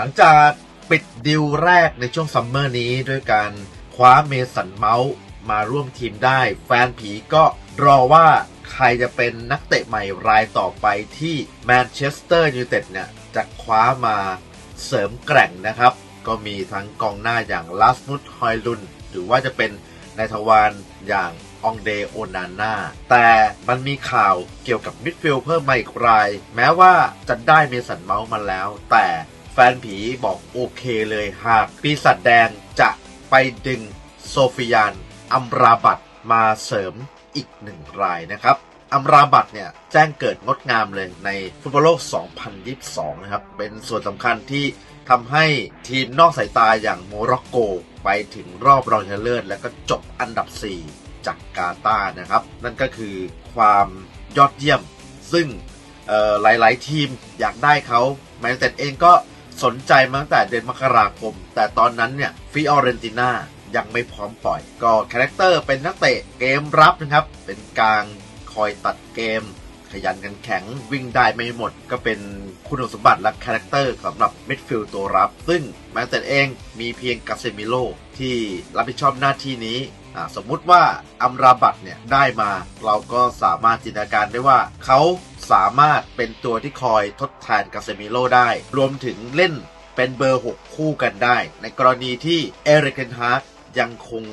หลังจากปิดดิวแรกในช่วงซัมเมอร์นี้ด้วยการคว้าเมสันเมาส์มาร่วมทีมได้ แฟนผีก็รอว่าใครจะเป็นนักเตะใหม่รายต่อไปที่แมนเชสเตอร์ยูไนเต็ดเนี่ยจะคว้ามาเสริมแกร่งนะครับ ก็มีทั้งกองหน้าอย่างลาสมุดฮอยลุน หรือว่าจะเป็นนายทวารอย่างองเดโอนาน่าแต่มันมีข่าวเกี่ยวกับมิดฟิลด์เพิ่มมาอีกราย แม้ว่าจะได้เมสันเมาส์มาแล้ว แต่ แฟนผีบอกโอเคเลยหากปีศาจแดงจะไปดึงโซฟิยานอัมราบัตมาเสริมอีกหนึ่งรายนะครับอัมราบัตเนี่ยแจ้งเกิดงดงามเลยในฟุตบอลโลก 2022 นะครับ เป็นส่วนสำคัญที่ทำให้ทีมนอกสายตาอย่างโมร็อกโก ไปถึงรอบรองชนะเลิศและก็จบอันดับ 4 จากกาตาร์นะครับ นั่นก็คือความยอดเยี่ยม ซึ่งหลาย ๆ ทีมอยากได้เขาแมนเต็ดเองก็ สนใจมาตั้งแต่เดือนมกราคม แต่ตอนนั้นเนี่ยฟิออเรนติน่ายังไม่พร้อมปล่อย ก็คาแรคเตอร์เป็นนักเตะเกมรับนะครับ เป็นกลางคอยตัดเกม ขยันกันแข็งวิ่งได้ไม่หมด ก็เป็นคุณสมบัติและคาแรคเตอร์สำหรับมิดฟิลด์ตัวรับ ซึ่งแมนเต็ดเองมีเพียงกาเซมิโลที่รับผิดชอบหน้าที่นี้สมมุติว่าอัมราบัตเนี่ยได้มา เราก็สามารถจินตนาการได้ว่าเขา สามารถเป็นตัวที่คอยทดแทนกาเซมิโลได้ รวมถึงเล่นเป็นเบอร์ 6 คู่กันได้ ในกรณีที่เอริกเกนฮาร์ยังคง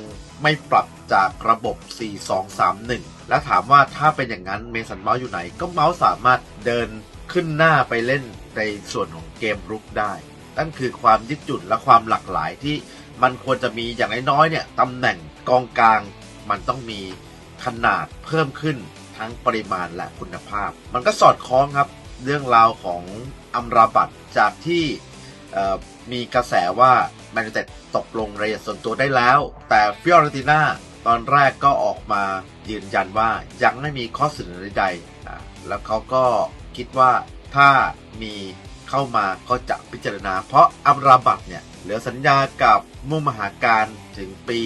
ไม่ปรับจากระบบ 4-2-3-1 และถามว่าถ้าเป็นอย่างนั้นเมสันเมาส์อยู่ไหน ก็เมาส์สามารถเดินขึ้นหน้าไปเล่นในส่วนของเกมรุกได้ นั่นคือความยืดหยุ่นและความหลากหลายที่มันควรจะมีอย่างน้อยๆเนี่ยตำแหน่งกองกลาง มันต้องมีขนาดเพิ่มขึ้น ทั้งปริมาณและคุณภาพ มันก็สอดคล้องครับเรื่องราวของอัมราบัตจากที่มีกระแสว่าแมนยูไนเต็ดตกลงรายละเอียดส่วนตัวได้แล้ว แต่ฟิออเรนติน่าตอนแรกก็ออกมายืนยันว่ายังไม่มีข้อเสนอใดๆแล้วเขาก็คิดว่าถ้ามีเข้ามาก็จะพิจารณา เพราะอัมราบัตเนี่ยเหลือสัญญากับมุ่งมหาการถึงปี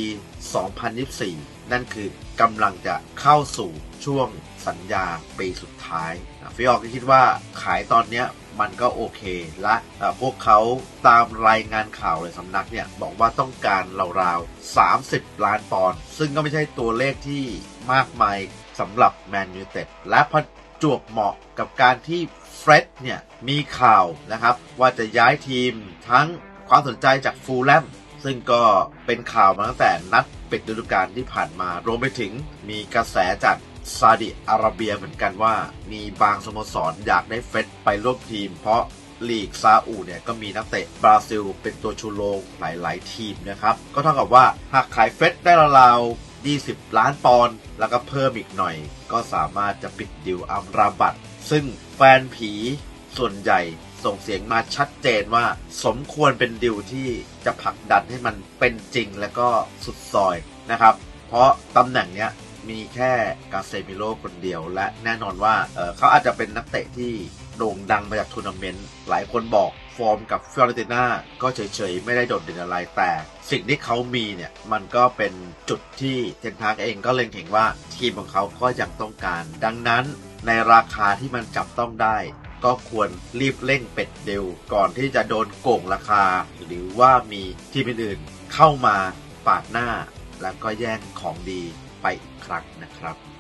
2024 นั่นคือ กำลังจะเข้าสู่ช่วงสัญญาปีสุดท้ายฟิออก็คิดว่าขายตอนเนี้ยมันก็โอเคและพวกเขาตามรายงานข่าวเลยสำนักเนี่ย บอกว่าต้องการราวๆ 30 ล้านปอนด์ซึ่งก็ไม่ใช่ตัวเลขที่มากมายสำหรับแมนยูเต็ดและประจวบเหมาะกับการที่เฟร็ดเนี่ย มีข่าวนะครับ ว่าจะย้ายทีมทั้งความสนใจจากฟูลแลมซึ่งก็เป็นข่าวมาตั้งแต่นัด ปิดฤดูกาลที่ผ่านมารวมไปถึงมีกระแสจากซาดิอาระเบียเหมือนกันว่า มีบางสโมสรอยากได้เฟร็ดไปร่วมทีม เพราะลีกซาอุเนี่ยก็มีนักเตะบราซิล เป็นตัวชูโรงหลาย ๆ ทีมนะครับ ก็เท่ากับว่าหากขายเฟร็ดได้ราวๆ20 ล้านปอนด์แล้วก็เพิ่มอีกหน่อย ก็สามารถจะปิดดิวอัมราบัตซึ่งแฟนผีส่วนใหญ่ ส่งเสียงมาชัดเจนว่าสมควรเป็นดิวที่จะผลักดันให้มันเป็นจริงและก็สุดซอยนะครับ เพราะตำแหน่งเนี้ยมีแค่กาเซมิโลคนเดียว และแน่นอนว่าเเขาอาจจะเป็นนักเตะที่โด่งดังมาจากทัวร์นาเมนต์หลายคนบอกฟอร์มกับฟิออเรนติน่าก็เฉยๆ ไม่ได้โดดเด่นอะไรแต่ สิ่งที่เขามีเนี่ย มันก็เป็นจุดที่เทนทากเองก็เล็งเห็นว่าทีมของเขาก็ยังต้องการ ดังนั้นในราคาที่มันจับต้องได้ ก็ควรรีบเร่งเป็ดเดวก่อนที่จะโดนโกงราคา หรือว่ามีทีมอื่นๆเข้ามาปาดหน้า แล้วก็แย่งของดีไปอีกครั้งนะครับ